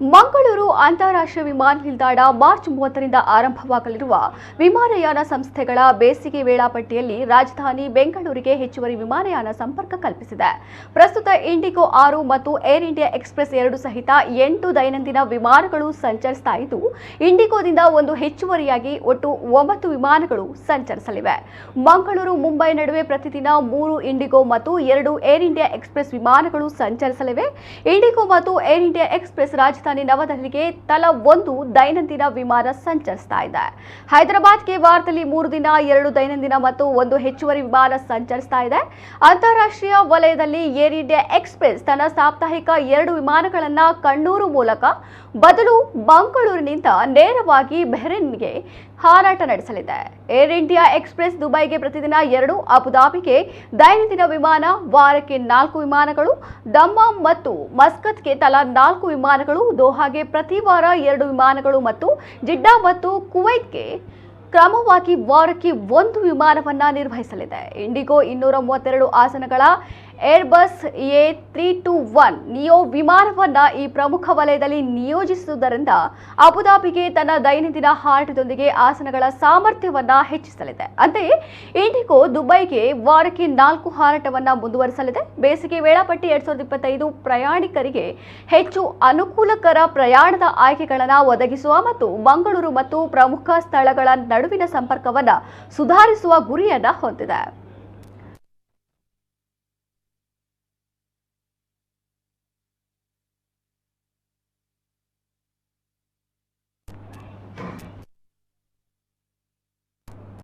ಮಂಗಳೂರು ಅಂತಾರಾಷ್ಟ್ರೀಯ ವಿಮಾನ ನಿಲ್ದಾಣ ಮಾರ್ಚ್ ಮೂವತ್ತರಿಂದ ಆರಂಭವಾಗಲಿರುವ ವಿಮಾನಯಾನ ಸಂಸ್ಥೆಗಳ ಬೇಸಿಗೆ ವೇಳಾಪಟ್ಟಿಯಲ್ಲಿ ರಾಜಧಾನಿ ಬೆಂಗಳೂರಿಗೆ ಹೆಚ್ಚುವರಿ ವಿಮಾನಯಾನ ಸಂಪರ್ಕ ಕಲ್ಪಿಸಿದೆ. ಪ್ರಸ್ತುತ ಇಂಡಿಗೋ ಆರು ಮತ್ತು ಏರ್ ಇಂಡಿಯಾ ಎಕ್ಸ್ಪ್ರೆಸ್ ಎರಡು ಸಹಿತ ಎಂಟು ದೈನಂದಿನ ವಿಮಾನಗಳು ಸಂಚರಿಸ್ತಾ ಇದ್ದು, ಇಂಡಿಗೋದಿಂದ ಒಂದು ಹೆಚ್ಚುವರಿಯಾಗಿ ಒಟ್ಟು ಒಂಬತ್ತು ವಿಮಾನಗಳು ಸಂಚರಿಸಲಿವೆ. ಮಂಗಳೂರು, ಮುಂಬೈ ನಡುವೆ ಪ್ರತಿದಿನ ಮೂರು ಇಂಡಿಗೋ ಮತ್ತು ಎರಡು ಏರ್ ಇಂಡಿಯಾ ಎಕ್ಸ್ಪ್ರೆಸ್ ವಿಮಾನಗಳು ಸಂಚರಿಸಲಿವೆ. ಇಂಡಿಗೋ ಮತ್ತು ಏರ್ ಇಂಡಿಯಾ ಎಕ್ಸ್ಪ್ರೆಸ್ ರಾಜಧಾನಿ ನವದೆಹಲಿಗೆ ತಲಾ ಒಂದು ದೈನಂದಿನ ವಿಮಾನ ಸಂಚರಿಸ್ತಾ ಇದೆ. ಹೈದರಾಬಾದ್ಗೆ ವಾರದಲ್ಲಿ ಮೂರು ದಿನ, ಎರಡು ದೈನಂದಿನ ಮತ್ತು ಒಂದು ಹೆಚ್ಚುವರಿ ವಿಮಾನ ಸಂಚರಿಸ್ತಾ ಇದೆ. ಅಂತಾರಾಷ್ಟ್ರೀಯ ವಲಯದಲ್ಲಿ ಏರ್ ಇಂಡಿಯಾ ಎಕ್ಸ್ಪ್ರೆಸ್ ತನ್ನ ಸಾಪ್ತಾಹಿಕ ಎರಡು ವಿಮಾನಗಳನ್ನ ಕಣ್ಣೂರು ಮೂಲಕ ಬದಲು ಮಂಗಳೂರಿನಿಂದ ನೇರವಾಗಿ ಬೆಹರಿನ್ಗೆ ಹಾರಾಟ ನಡೆಸಲಿದೆ. ಏರ್ ಇಂಡಿಯಾ ಎಕ್ಸ್ಪ್ರೆಸ್ ದುಬೈಗೆ ಪ್ರತಿದಿನ ಎರಡು, ಅಬುದಾಬಿಗೆ ದೈನಂದಿನ ವಿಮಾನ, ವಾರಕ್ಕೆ ನಾಲ್ಕು ವಿಮಾನಗಳು ದಮ್ಮಾಮ್ ಮತ್ತು ಮಸ್ಕತ್ಗೆ ತಲಾ ನಾಲ್ಕು ವಿಮಾನಗಳು ದೋಹಾಗೆ ಪ್ರತಿ ವಾರ ಎರಡು ವಿಮಾನಗಳು ಮತ್ತು ಜಿಡ್ಡಾ ಮತ್ತು ಕುವೈತ್ಗೆ ಕ್ರಮವಾಗಿ ವಾರಕ್ಕೆ ಒಂದು ವಿಮಾನವನ್ನ ನಿರ್ವಹಿಸಲಿದೆ. ಇಂಡಿಗೋ ಇನ್ನೂರ ಮೂವತ್ತೆರಡು ಆಸನಗಳ Airbus A three two one neo ವಿಮಾನವನ್ನ ಈ ಪ್ರಮುಖ ವಲಯದಲ್ಲಿ ನಿಯೋಜಿಸುವುದರಿಂದ ಅಬುದಾಬಿಗೆ ತನ್ನ ದೈನಂದಿನ ಹಾರಾಟದೊಂದಿಗೆ ಆಸನಗಳ ಸಾಮರ್ಥ್ಯವನ್ನ ಹೆಚ್ಚಿಸಲಿದೆ. ಅಂತೆಯೇ, ಇಂಡಿಗೋ ದುಬೈಗೆ ವಾರಕ್ಕೆ ನಾಲ್ಕು ಹಾರಾಟವನ್ನ ಮುಂದುವರಿಸಲಿದೆ. ಬೇಸಿಗೆ ವೇಳಾಪಟ್ಟಿ ಎರಡ್ ಸಾವಿರದ ಇಪ್ಪತ್ತೈದು ಪ್ರಯಾಣಿಕರಿಗೆ ಹೆಚ್ಚು ಅನುಕೂಲಕರ ಪ್ರಯಾಣದ ಆಯ್ಕೆಗಳನ್ನು ಒದಗಿಸುವ ಮತ್ತು ಮಂಗಳೂರು ಮತ್ತು ಪ್ರಮುಖ ಸ್ಥಳಗಳ ನಡುವಿನ ಸಂಪರ್ಕವನ್ನು ಸುಧಾರಿಸುವ ಗುರಿಯನ್ನು ಹೊಂದಿದೆ.